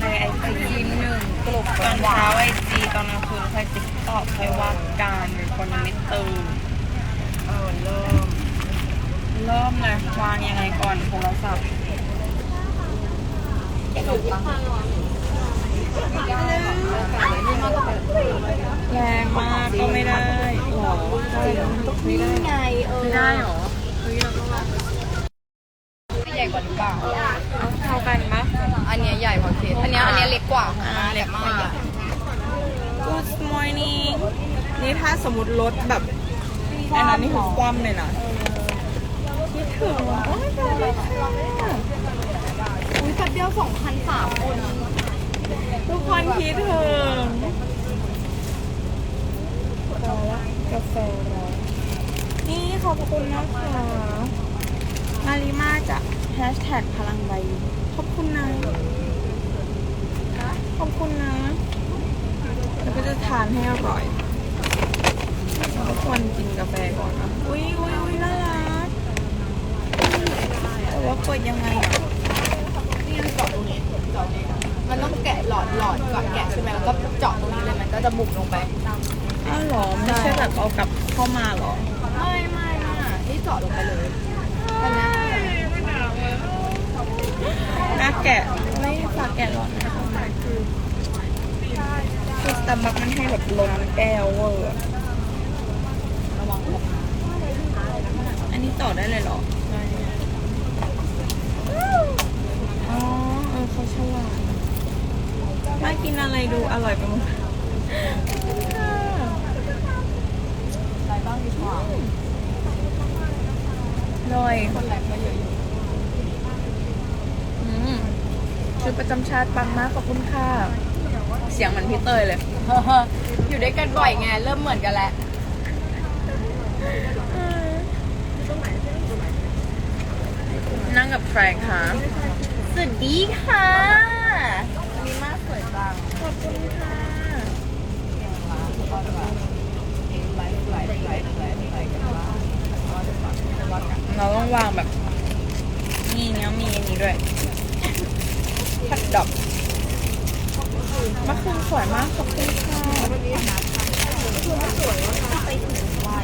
ในไอจีหนึ่งกลุ่มตอนเช้าไอจีตอนกลางคืนใครติ๊กตอกใครว่าการเป็นคนยังไม่ตื่นเออเริ่มเริ่มเลยวางยังไงก่อนโทรศัพท์แรงมากก็ไม่ได้หรอไม่ได้ไงเออไม่ได้หรอใหญ่กว่าหรือเปล่าเท่ากันปะอันเนี้ยใหญ่กว่าเคสอันเนี้ยอันเนี้ยเล็กกว่าอ่าเล็กกว่าแต่ใหญ่ Good morning นี่ถ้าสมมติรถแบบอันนั้นนี่คือคว่ำเลยนะคิดถึงโอ้ยตายแล้วค่ะอุ้ยแป๊บเดียวสองพันสามคน ทุกคนคิดถึงรอละกาแฟรอนี่ขอบคุณนะคะมาริมาจาก แฮชแท็กพลังใบ ขอบคุณนะ ขอบคุณนะ แล้วก็จะทานให้อร่อยทุกคนกินกาแฟก่อนนะอุ้ยอุ้ยอุ้ยน่ารักแต่ว่าเปิดยังไงอะนี่มันเจาะตรงนี้เจาะตรงนี้มันต้องแกะหลอดหลอดก่อนแกะใช่ไหมแล้วก็เจาะตรงนี้เลยมันก็จะบุกลงไปอ้าวเหรอไม่ใช่แบบเอากลับเข้ามาเหรอ ไม่ไม่ไม่นี่เจาะลงไปเลยอันนี้ น่าแกะ ไม่ฝากแกะหรอกนะคะคือคือสตาร์บัคมันให้ แบบล้นแก้วเวอร์อะระวังหกอันนี้ต่อได้เลยเหรอ อ๋อเออเขาฉลาดมากินอะไรดูอร่อยไปหมดค่ะอะไรบ้างดีกว่าอร่อยคนแหลกก็เยอะอยู่อืมชุดประจำชาติปังมากขอบคุณค่ะ เสียงเหมือนพี่เตยเลย อยู่ด้วยกันบ่อยไงเริ่มเหมือนกันแล้วนั่งกับแฟรงค์ค่ะสวัสดีค่ะมีมากสวยจังขอบคุณค่ะเราต้องวางแบบนี่เนี้ยมีอันนี้ด้วยพัดดอกมะคืนสวยมากขอบคุณค่ะ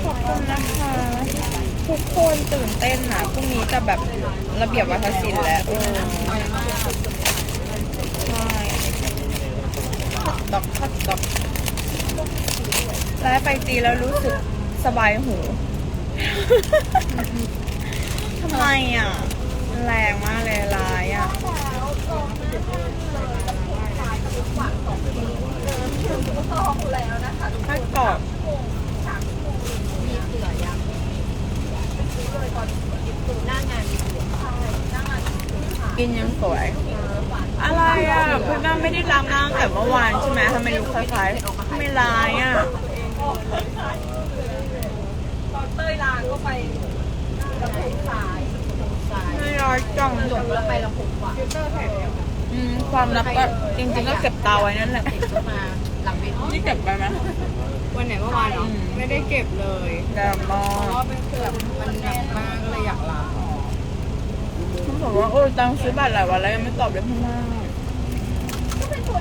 ขอบคุณนะคะ ทุกคนตื่นเต้นนะพรุ่งนี้จะแบบระเบียบวัฒนศิลป์แล้วเออใช่พัดดอกพัดดอกแล้วไปตีแล้วรู้สึกสบายหู ทำไมอะ แรงมากเลยร้ายอะ ถ้ากรอบมีเสือยังหน้างานมีเสือกินยังสวย อะไรอะเพื่อนแม่ไม่ได้ล้างหน้าตั้งแต่เมื่อวานใช่ไหมทำไมดูคล้ายๆไม่ร้ายอะเต้ยลางก็ไปลำพูนสายสายไม่ร้ายจังหลงแล้วไปลำพูนกว่าฟิลเตอร์แผ่นเดียวอืมความลับก็จริงๆก็เก็บตาไว้นั่นแหละติดเข้ามาหลังเวที นี่เก็บไปไหมวันไหนเมื่อวานเนาะอืมไม่ได้เก็บเลยดรามเพอราะว่าเป็นเสือมันแน่นมากเลยอยากล้างออกเขาบอกว่าโอ้ยตังค์ซื้อบัตรหลายวันแล้วยังไม่ตอบเลยพี่มาก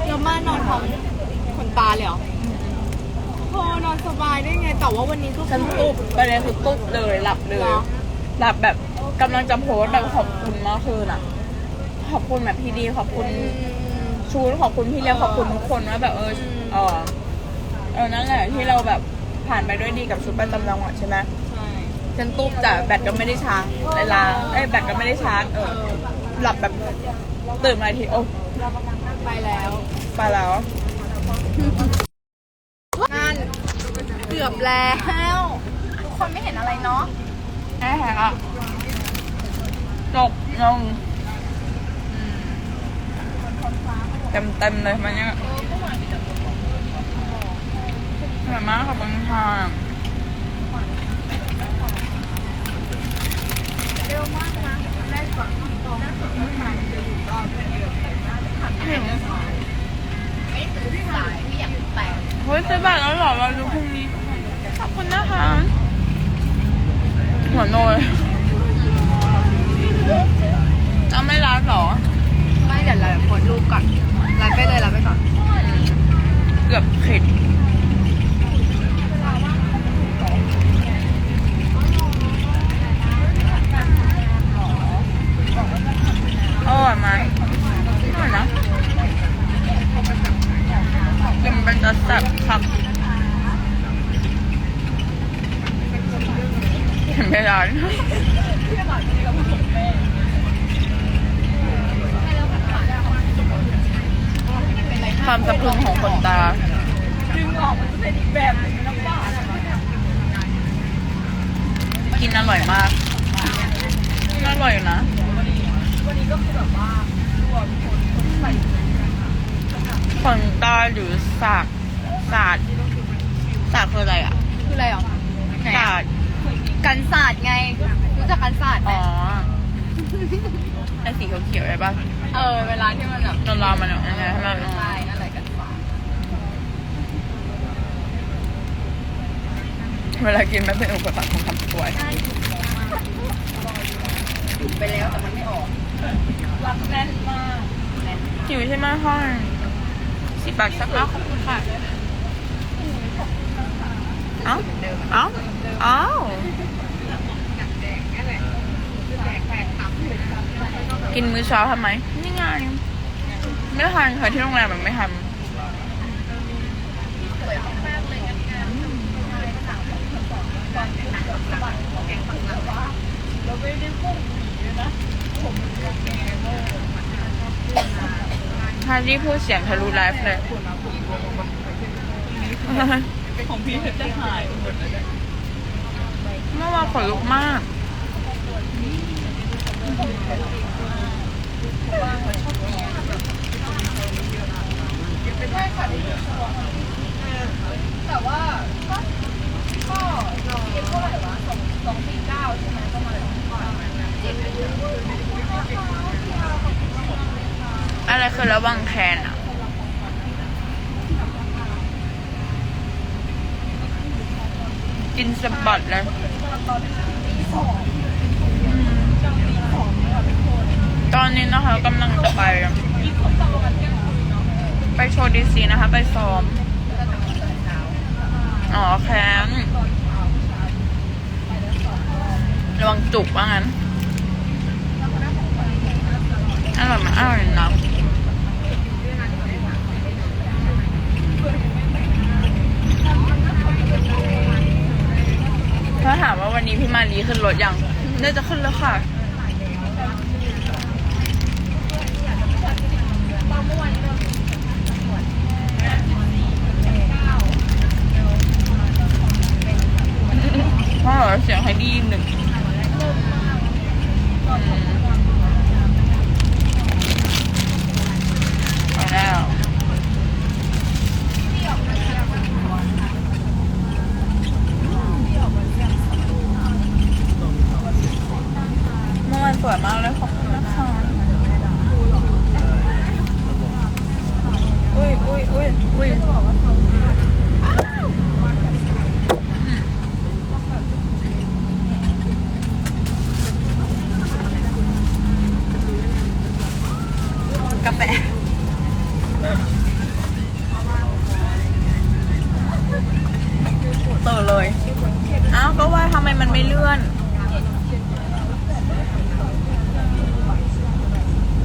แล้วมานอนพร้อมคนตาเลยเหรอโอ้นอนสบายได้ไงแต่ว่าวันนี้ก็ฉันตุ๊บประเด็นคือตุ๊บเลยหลับเลย หลับแบบกำลังจะโพสต์แบบขอบคุณเมื่อคืนอะ ขอบคุณแบบพี่ดีขอบคุณชูนขอบคุณพี่เลี้ยงขอบคุณทุกคนว่าแบบเออ เออเออนั่นแหละที่เราแบบผ่านไปด้วยดีกับชุดประจำจังหวัดใช่ไหมใช่ฉันตุ๊บแต่แบตก็ไม่ได้ชาร์จเวลาเอ้ยแบตก็ไม่ได้ชาร์จเออหลับแบบตื่นมาอีกทีโอ้ไปแล้วไปแล้ว นั่นเกือบแล้วทุกคนไม่เห็นอะไรเนาะแค่แหกอะจบงงเต็มเต็มๆเลยมันยัง สวยมากขอบคุณค่ะเร็วมากนะแรกก่อนตองเมื่อไหร่จะอยู่รอบเป็นเดือนเห็นไม่ตื่นสายไม่อยากแต่งเฮ้ยซื้อบัตรแล้วหรอเราดูพรุ่งนี้ ขอบคุณนะคะหัวโนยจะไม่รัดเหรอ ไม่เดี๋ยวเราโพสรูปก่อนรักไปเลฟ์กือบขิดอร่อยไหมอร่อยนะกินเป็นจะแซ่บครับเห็นไม่ได้ความสะพรึงของขนตา ดึงออกมันจะเป็นอีกแบบหนึงน้ำตาล กินอร่อยมาก อร่อยอยู่นะ วันนี้ก็คือแบบว่าตัวคนคนใส่ ข นตาหรือสากสาดสากคืออะไรอะคืออะไรอะสาดกันศาสตร์ไง รู้จักกันศาสตร์ไหมอ๋อไอสีเขียวๆใช่ปะเออ เวลาที่มันแบบตอนเรามันยังไงให้มันใช่อะไรกันศาสตร์เวลากินไม่เป็นอุปสรรคของคำป่วย ไปแล้วแต่มันไม่ออกรักแน่นมาก หิวใช่ไหมห้อง สิบบาทสักแล้วขอบคุณค่ะเอ้าเอ้าเอ้ากินมื้อเช้าทำไมนี่ไงไม่ทันค่ะที่โรงแรมมันไม่ทำถ้า ที่พูดเสียงทะลุไลฟ์เลยของพี่จะหายเมื่อวานขนลุกมากแต่ว่าก็ก็เราเท่าไหร่วะสองสองสี่เก้าใช่ไหมประมาณเจ็ด อะไรคือระวังแทนอะกินสะบัดเลยตอนนี้นะคะกำลังจะไป ไปโชว์ดีซีนะคะ ไปซ้อม อ๋อแคมระวังจุกว่างั้นอร่อยไหมอร่อยนะ ถ้าถามว่าวันนี้พี่มารีขึ้นรถยังน่าจะขึ้นแล้วค่ะเพราะเสียงให้ดีหนึ่งไปแล้ว เมื่อวาน สวยมากเลยขอบคุณนะคะอุ้ยอุ้ยอุ้ยอุ้ยกาแฟตื่นเลย อ้าว ก็ว่าทำไมมันไม่เลื่อน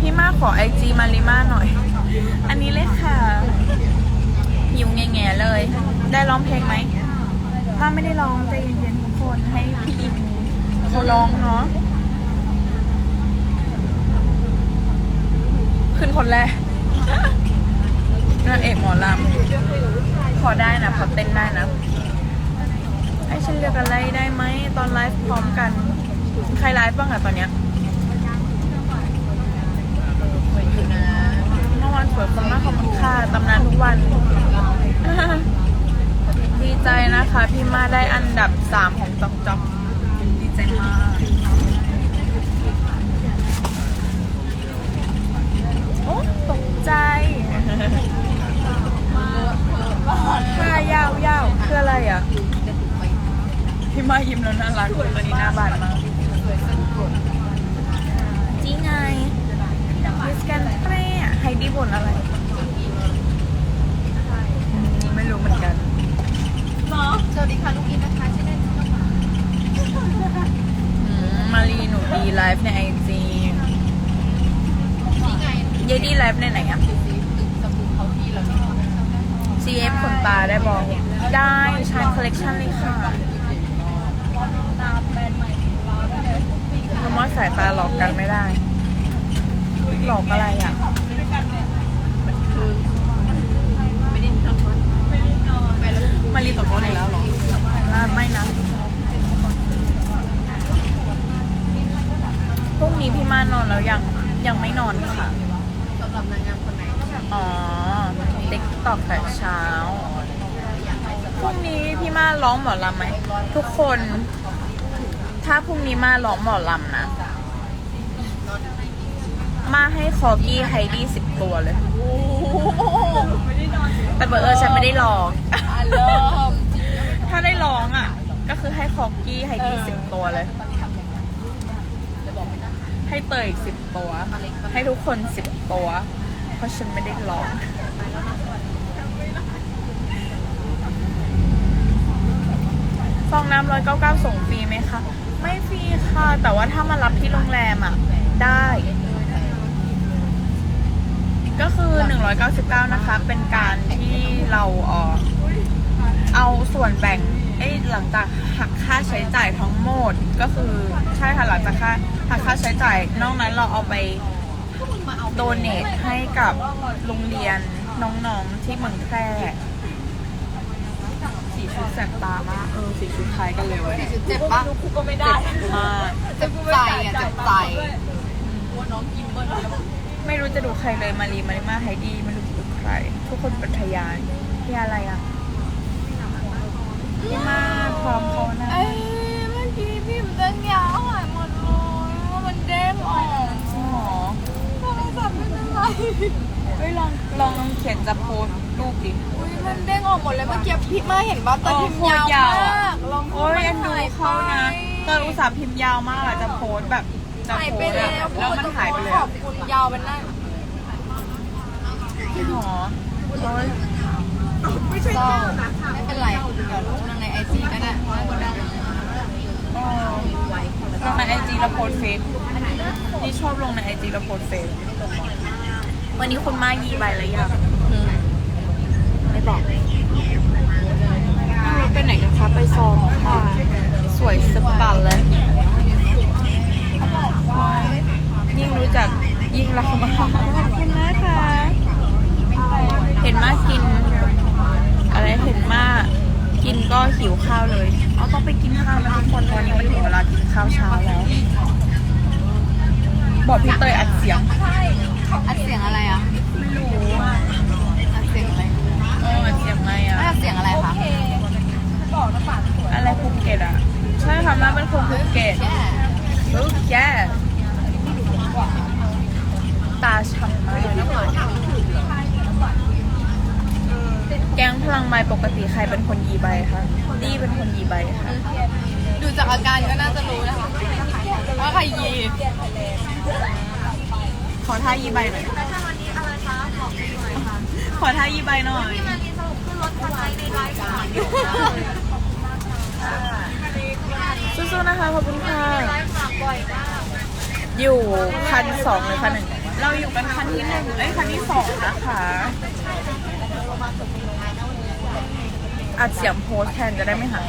พี่มาขอไอจีมาริมาหน่อย อันนี้เลยค่ะหิวแง่ๆเลย ได้ร้องเพลงไหมมาไม่ได้ร้องใจเย็นๆทุกคนให้พี่อินเขาร้องเนาะ ขึ้นคนแรก นางเอกหมอลำพอได้นะพอเต้นได้นะ ให้ฉันเลือกอะไรได้ไหม ตอนไลฟ์พร้อมกัน ใครไลฟ์บ้างอะตอนเนี้ยสวยอยู่นะเมื่อวานสวยคนมากขอบคุณค่ะตำนานทุกวัน ดีใจนะคะ พี่มาได้อันดับสามของจอกจอกดีใจมากโอ้ตกใจท่ายาวยาวคืออะไรอะ พี่มายิ้มแล้วน่ารักตอนนี้หน้าบานมากจีไงมิสแกนแพร่ไฮดี้บ่นอะไรวัสดีค่ะลูกอินนะคะชื่อเล่นชื่อน้องหมาอืมมารีหนูดีไลฟ์ในไอจีนี่ไงเยดี้ไลฟ์ในไหนอะดูสิตึกสบู่เขาที่เราเนี่ย CF ขนตาได้บอกได้ชาร์คอลเลกชันเลยค่ะคือ ว่าสายตาหลอกกันไม่ได้ หลอกอะไรอะไม่ได้นอนไปแล้วมารีตกรถอีกแล้วเหรออ่าไม่นะพรุ่งนี้พี่มานอนแล้วยังยังไม่นอนค่ะสำหรับนางงามคนไหนอ๋อติ๊กตอกแต่เช้าพรุ่งนี้พี่มาร้องหมอลำไหมทุกคน ถ้าพรุ่งนี้มาร้องหมอลำนะ มาให้คอกี้ไฮดี้สิบตัวเลยโอ้โหแต่เบอร์เออฉันไม่ได้ร้องถ้าได้ร้องอะ ก็คือให้คอกี้ไฮดี้สิบตัวเลย ให้เตยอีกสิบตัว ให้ทุกคนสิบตัว เพราะฉันไม่ได้ร้องฟองน้ำร้อยเก้าเก้าส่งฟรีไหมคะ ไม่ฟรีค่ะ แต่ว่าถ้ามารับที่โรงแรมอะ ได้ ก็คือ 199 นะคะ เป็นการที่เราเอ่อเอาส่วนแบ่งเอ้ยหลังจากหักค่าใช้จ่ายทั้งหมด ก็คือใช่ค่ะหลังจากค่าหักค่าใช้จ่าย นอกนั้นเราเอาไปโดเนทให้กับโรงเรียนน้องๆที่เมืองแพร่สี ชุดแสบตามากเออสีชุดคล้ายกันเลยเว้ยเจ็บปะเจ็บมากเจ็บใจอะเจ็บใจไม่รู้จะดูใครเลยมารีมาริมาไฮดีไม่รู้จะดูใคร ทุกคนเป็นพยานพี่อะไรอะพี่มาพร้อมเขานะเอ้ยเมื่อกี้พิมพ์เด้งยาวหายหมดเลยว่ามันเด้งออกจริงเหรอโทรศัพท์ไม่เป็นไร เฮ้ยลองลองเขียนจะโพสต์รูปดิ อุ้ยมันเด้งออกหมดเลยเมื่อกี้พิมพ์มาเห็นป่ะแต่พิมพ์ยาวโอ้โคตรยาวมาอะกลองโอ้ยเอ็นดูเขานะตอนอุตส่าห์พิมพ์ยาวมากอะจะโพสต์แบบจะหายโพไปสต์แล้อะวแล้วมันหายไปเลยขออะบคุณยาวเป็นนั่นจริงเหรอโอ้ยไม่ใช่เจ้านะไม่เป็นไรเดี๋ยวลงในไอจีก็ได้อ๋อลงในไอจีแล้วโพสต์เฟซนี่ชอบลงในไอจีแล้วโพสต์เฟซ วันนี้คุณมายีใบแล้วยังไม่บอกไม่รู้ไปไหนกันคะไปซ้อมค่ะ สวยสปันเลยยิ่งรู้จักยิ่งรักมากขอบคุณนะคะเห็นมากกิน อะไรเห็นมากกินก็หิวข้าวเลยเอาต้องไปกินข้าวนะทุกคนตอนนี้มันถึงเวลากินข้าวเช้าแล้ว บอกพี่เตยอัดเสียง อัดเสียงอะไรอะไม่รู้อะอัดเสียงอะไรเอออัดเสียงไงอะอัดเสียงอะไรคะอะไรภูเก็ตอะใช่ค่ะมาเป็นคนภูเก็ตแย่ภูเก็ตตาช้ำมากแก๊งพลังใบปกติใครเป็นคนยีใบคะดีเป็นคนยีใบค่ะดูจากอาการก็น่าจะรู้นะคะว่าใครยี ขอท่ายีใบหน่อยขอท่ายีใบหน่อยสู้ๆนะคะขอบคุณค่ะอยู่คันสองหรือคันหนึ่งเราอยู่กันคันที่หนึ่งเอ้ยคันที่สองนะคะอัดเสียงโพสต์แทนจะได้ไม่หาย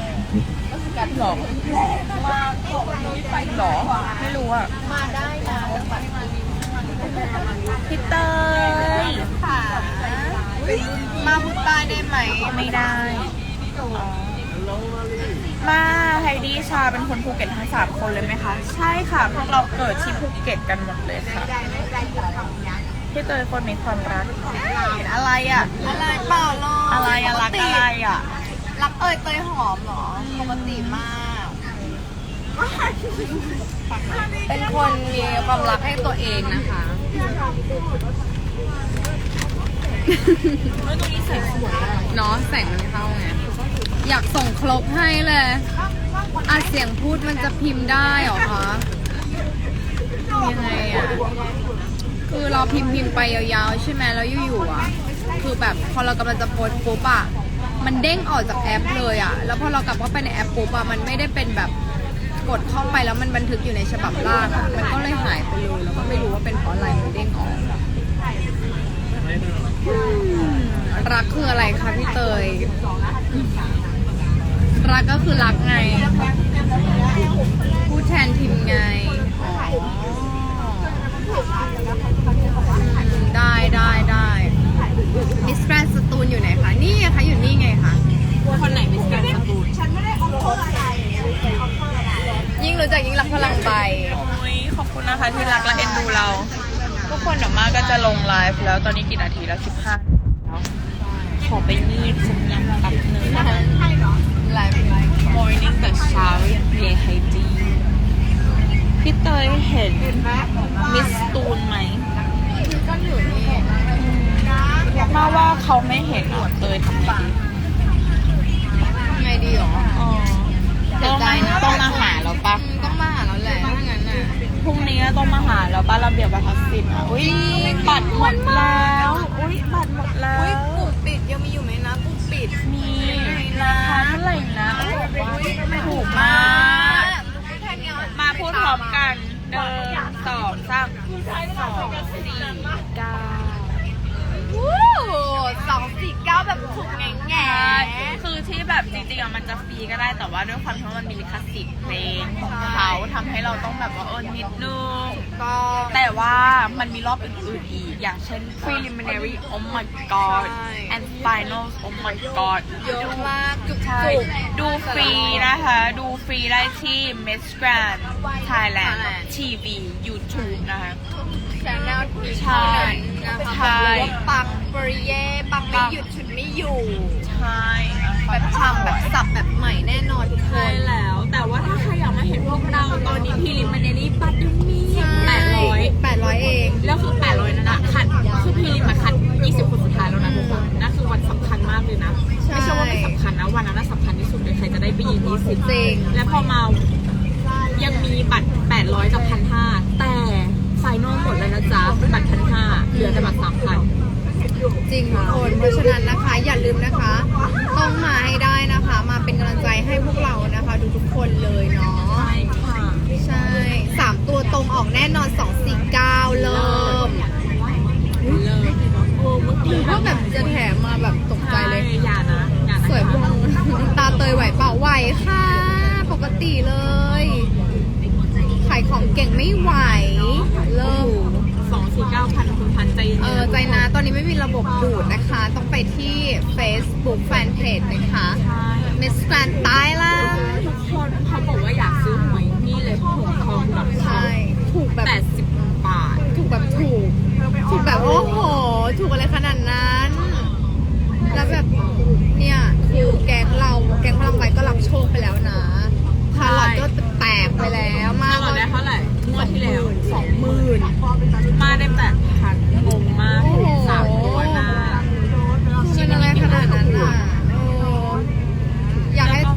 หรอหรอ ไม่รู้อะ มาได้นะ พี่เตยค่ะมาพูดใต้ได้ไหม ไม่ได้อ๋อมาไฮดี้ชาเป็นคนภูเก็ตทั้งสามคนเลยไหมคะ ใช่ค่ะ พวกเราเกิดที่ภูเก็ตกันหมดเลยค่ะพี่เตยคนมีความรักเห็นอะไรอะ อะไรเปล่าหรอกอะไรอะรักอะไรอะ รักเอ่ยเตยหอมเหรอ ปกติมาก เป็นคนมีความรักให้ตัวเองนะคะเฮ้ยตรงนี้ใส่สวยอะเนาะแสงมันเข้าไง อยากส่งครบให้เลยอะเสียงพูดมันจะพิมพ์ได้เหรอคะยังไงอะ คือเราพิมพ์พิมพ์ไปยาวๆ ใช่ไหมแล้วอยู่ๆอะ คือแบบพอเรากำลังจะโพสต์ปุ๊บอะมมันเด้งออกจากแอปเลยอะ แล้วพอเรากลับเข้าไปในแอปปุ๊บอะมันไม่ได้เป็นแบบ กดเข้าไปแล้วมันบันทึกอยู่ในฉบับล่างอะมันก็เลยหายไปเลยแล้วก็ไม่รู้ว่าเป็นเพราะอะไรมันเด้งออกอืมรักคืออะไรคะพี่เตย รักก็คือรักไง พูดแทนทีมไงได้ได้ได้มิสแกรนสตูลอยู่ไหนคะ นี่ไงคะอยู่นี่ไงคะ คนไหนมิสแกรนด์สตูล ยิ่งรู้จักยิ่งรักพลังใบ โอ้ยขอบคุณนะคะที่รักและเอ็นดูเรา ทุกคนเดี๋ยวมาก็จะลงไลฟ์แล้วตอนนี้กี่นาทีแล้วสิบห้าแล้วขอไปงีบสักนิดแป๊บนึงไลฟ์ไลฟ์ morning แต่เช้าเยไฮจีพี่เตยเห็นมิสตูนไหมก็อยู่นี่มาว่าเขาไม่เห็นอะเตยทำไงดีไงดีหรออ๋อเสี ต้ยองใจนะต้องมาหาเราปะอืมต้องมาหาแล้วแหละถ้างั้นน่ะพรุ่งนี้ก็ต้องมาหาเราป้าระเบียบวัฒนศิลป์อะอุ้ยบัตรหมดแล้วอุ้ยบัตรหมดแล้วอุ้ยปุ่มปิดยังมีอยู่ไหมนะปุ่มปิดมีราคาเท่าไหร่นะถูกมากมาพูดพร้อมกันหนึ่งสองสามสองสี่เก้าวู้สองสี่เก้าแบบถูกแง่แง่ใช่ คือที่แบบจริงๆอะมันจะฟรีก็ได้แต่ว่าด้วยความที่ว่ามันมีลิขสิทธิ์เพลงของเขาทำให้เราต้องแบบว่าเออนิดนึงก็แต่ว่ามันมีรอบอื่นๆอีก อย่างเช่น preliminary oh my god ใช่ and finals oh my god เยอะมากจุกใช่จุกดูฟรีนะคะ ดูฟรีได้ที่ Miss Grand Thailand Thailand TV YouTube นะคะ แชนแนลนี้ใช่เท่านั้นนะคะใช่ บอกเลยว่าปังปริเย่ปังไม่หยุดฉุดไม่อยู่ ใช่แบบฉ่ำแบบสับแบบใหม่แน่นอนทุกคใช่น แล้ว แต่ว่าถ้าใครอยากมาเห็นพวกเราตอนนี้ preliminary บัตรยังมีใช่แปดร้อยแปดร้อยเอง แล้วคือ800นั่นนะคัดคือพีริมมาคัด20คนสุดท้ายแล้วนะทุกคนนั่นคือวันสำคัญมากเลยนะ ใช่ ไม่ใช่ว่าไม่สำคัญนะ วันนั้นนะสำคัญที่สุดเลย ใครจะได้ไปยืน20 จริง และพอมา ยังมีบัตร 800 กับ 1,500 แต่ไฟนอลหมดแล้วนะจ๊ะ บัตร 1,500 เหลือแต่บัตร 3,000 จริงทุกคนเพราะฉะนั้นนะคะ อย่าลืมนะคะ ต้องมาให้ได้นะคะ มาเป็นกำลังใจให้พวกเรานะคะ ดูทุกคนเลยเนาะ ใช่ค่ะ ใช่สามตัวตรงออกแน่นอน 249 เริ่ม เลิศโอ้เมื่อ ห กี้ รือว่าแบบจะแถมมาแบบตกใจเลย ใช่อย่านะ อย่านะ สวยพวงตาเตยไหวเปล่าไหวค่ะ ปกติเลย ขายของเก่งไม่ไหว เริ่ม สองสี่เก้าพันคุณพันใจ เย็นๆเออใจนะตอนนี้ไม่มีระบบดูดนะคะ ต้องไปที่ Facebook Fanpage นะคะใช่ Miss Grand Thailand ทุกคนเขาบอกว่าอยากซื้อหวยนี่เลยหงทองแบบใช่ถูกแบบแปดสิบบาท ถูกแบบถูก ถูกแบบโอ้โห ถูกอะไรขนาดนั้น แล้วแบบเนี่ยคือแก๊งเราแก๊งพลังใบก็รับโชคไปแล้วนะพาลอตก็แต กไปแล้วมากเราได้เท่าไหร่งวดที่แล้วสองหมื่นมาได้แปดพันงงมากโอ้โหสามตัวหน้าคือเป็นอะไรขนาดนั้นอะโอ้อยากให้แล้ว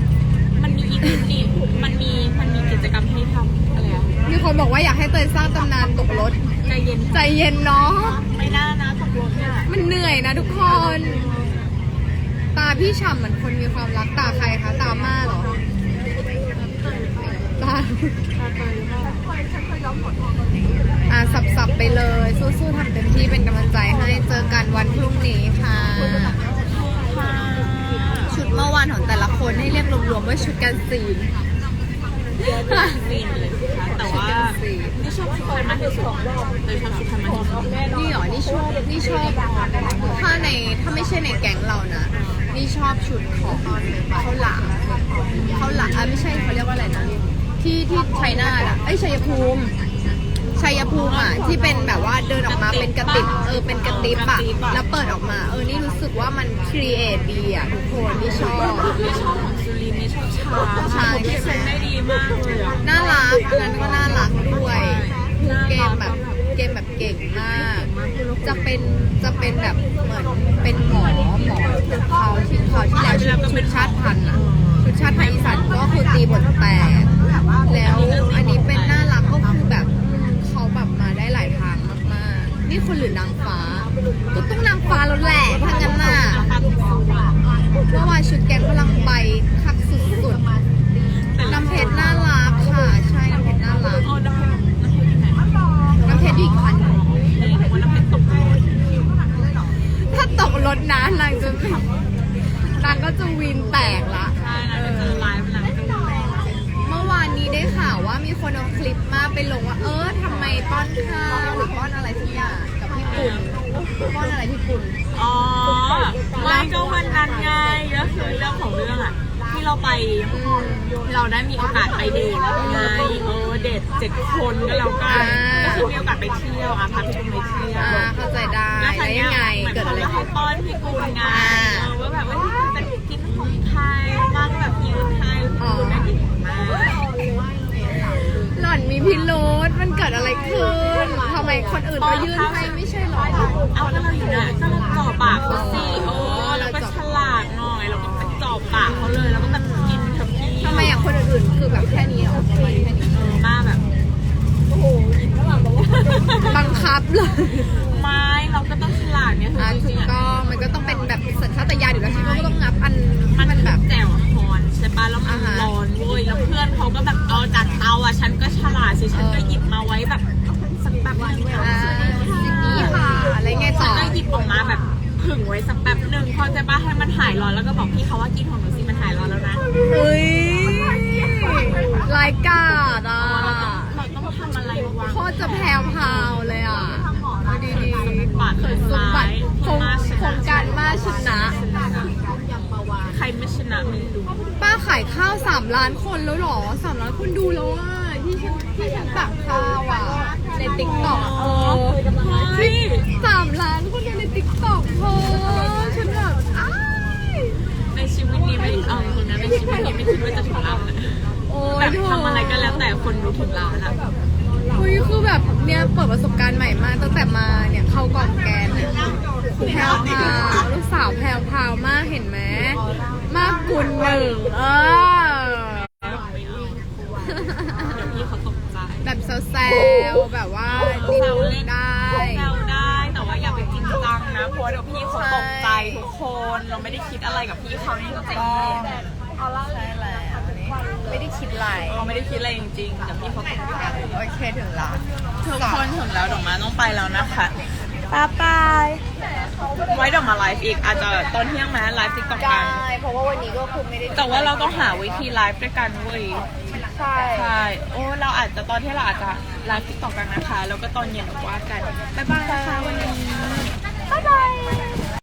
มันมีอีกนี่มันมีมันมีกิจกรรมให้ทำอะไรอะมีคนบอกว่าอยากให้เตยสร้างตำนานตกรถใจเย็นใจเย็นเนาะไม่น่านะตกลงเนี่ยมันเหนื่อยนะทุกคนตาพี่ฉ่ำเหมือนคนมีความรักตาใครคะตาม่าเหรอ อะสับๆไปเลย สู้ๆทำเต็มที่เป็นกำลังใจให้เจอกันวันพรุ่งนี้ค่ะ ชุดเมื่อวานของแต่ละคนให้เรียกรวมๆว่าชุดกันซีฟินเลยค่ะแต่ว่านี่ชอบชุดไทยมากที่สุดเลยชอบชุดไทยมากที่สุดนี่เหรอนี่ชอบนี่ชอบถ้าในถ้าไม่ใช่ในแก๊งเรานะนี่ชอบชุดของข้าหลามข้าหลามอะไม่ใช่เขาเรียกว่าอะไรนะ ที่ที่ชัยนาทอะเอ้ยชัยภูมิชัยภูมิอะที่เป็นแบบว่าเดินออกมาเป็นกระติบเออเป็นกระติบอะแล้วเปิดออกมา เออนี่รู้สึกว่ามันครีเอทดีอะทุกคนนี่ชอบนี่ชอบของซูรินทร์นี่ชอบชาใช่ที่เซ็นได้ดีมากเลยอะน่ารักอันนั้นก็น่ารักด้วยคือเกมแบบเกมแบบเก่งมาก จะเป็นจะเป็นแบบเหมือนเป็นหมอหมอเขาที่เขาที่แล้วชุดชุดชาติพันธุ์อะชุดชาติพันธุ์อีสานก็คือตีบทแตกแล้วอันนี้เป็นน่ารักก็คือแบบเขาแบบมาได้หลายทางมากๆ นี่คนหรือนางฟ้าก็ต้องนางฟ้าแล้วแหละถ้างั้นน่ะเพราะว่าชชุดแกงพลังใบคักสุดๆน้ำเพชรน่ารัก ไมคนอื่นก็ยื่นให้ไม่ใช่หรอเอาก็เราอยู่นะก็เราจ่อปากเขาสิโอ้เราก็ฉลาดหน่อยเราก็ไปจ่อปากเขาเลยแล้วก็แบบกินทัพี่ทำไมอะคนอื่นๆคือแบบแค่นี้เหรอทำไมแค่นี้เออมาแบบบังคับเลยไม่เราก็ต้องฉลาดเนี่ยคืออะจถูริกงๆอะต้องมันก็ต้องเป็นแบบสัญชาตญาณอยู่แล้วใช่ไหมก็ต้องงับอันมันมันแบแบบบแจ่วฮอนใช่ปะแล้วมันอ่าฮะร้อนเว้ยแล้วเพื่อนเขาก็แบบเอาจากเตาอะฉันก็ฉลาดสิฉันก็หยิบมาไว้แบบสัก แป๊บนึงอ่าสิ่งนี้ค่ะอะไรไงฉัต่นอก็หยิบออกมาแบบผึ่งไว้สักแป๊บหนึ่งพอใจปะให้มันหายร้อนแล้วก็บอกพี่เขาว่ากินของหนูสิมันหายร้อนแล้วนะ เฮ้ยรายกาดอะเราต้องทำอะไรวะโคตรจะแพรวพราวเลยอะเอาดีๆปาดเขินสมร้าบัยติโครงโครงการมาชนะ ใครไม่ชนะไม่รู้ป้าขายข้าวสามล้านคนแล้วเหรอสามล้านคนดูแล้วอะที่ฉันที่ฉันตักข้าวอะ ในติ๊กต็อกเออเฮ้ยสามล้านคนดูในติ๊กต็อกเธอฉันแบบอ้ายในชีวิตนี้ไม่เอาคนนั้นในชีวิตนี้ไม่คิดว่าจะถึงล้านเลยโอ้แบยบเธอทำอะไรก็แล้วแต่คนรู้ถึงล้านอะอุ้ยคือแบบเนี่ยเปิดประสบการณ์ใหม่มากตั้งแต่มาเนี่ยเข้ากองแกนเนี่ยแพรวพราวลูกสาวแพรวพราวมากเห็นไหมมากกุลหนึ่งเออ ไม่เอาเดี๋ยวพี่เขาตกใจ แบบแซวๆแบบว่านิ แซ ด วเล่น ได้ แซวได้แต่ว่าอย่าไปจริงจังนะเพราะว่าเดี๋ยวพี่เขาตกใจทุกคนเราไม่ได้คิด อะไรกับพี่เขาจริงๆใช่แล้วไม่ได้คิดอะไรเราไม่ได้คิดอะไรจริงๆแต่พี่เขาตกใจโอเคถึงละทุกคนถึงแล้วดอกไม้ต้องไปแล้วนะคะบ๊ายบายไว้เดี๋ยวมาไลฟ์อีกอาจจะตอนเที่ยงไหมไลฟ์ติ๊กต็อกกันเพราะว่าวันนี้ก็คือไม่ได้แต่ว่าเราต้องหาวิธีไลฟ์ด้วยกันเว้ยใช่ใช่โอ้เราอาจจะตอนที่เราอาจจะไลฟ์ติ๊กต็อกกันนะคะแล้วก็ตอนเย็นเดี๋ยวว่ากันบ๊ายบายนะคะวันนี้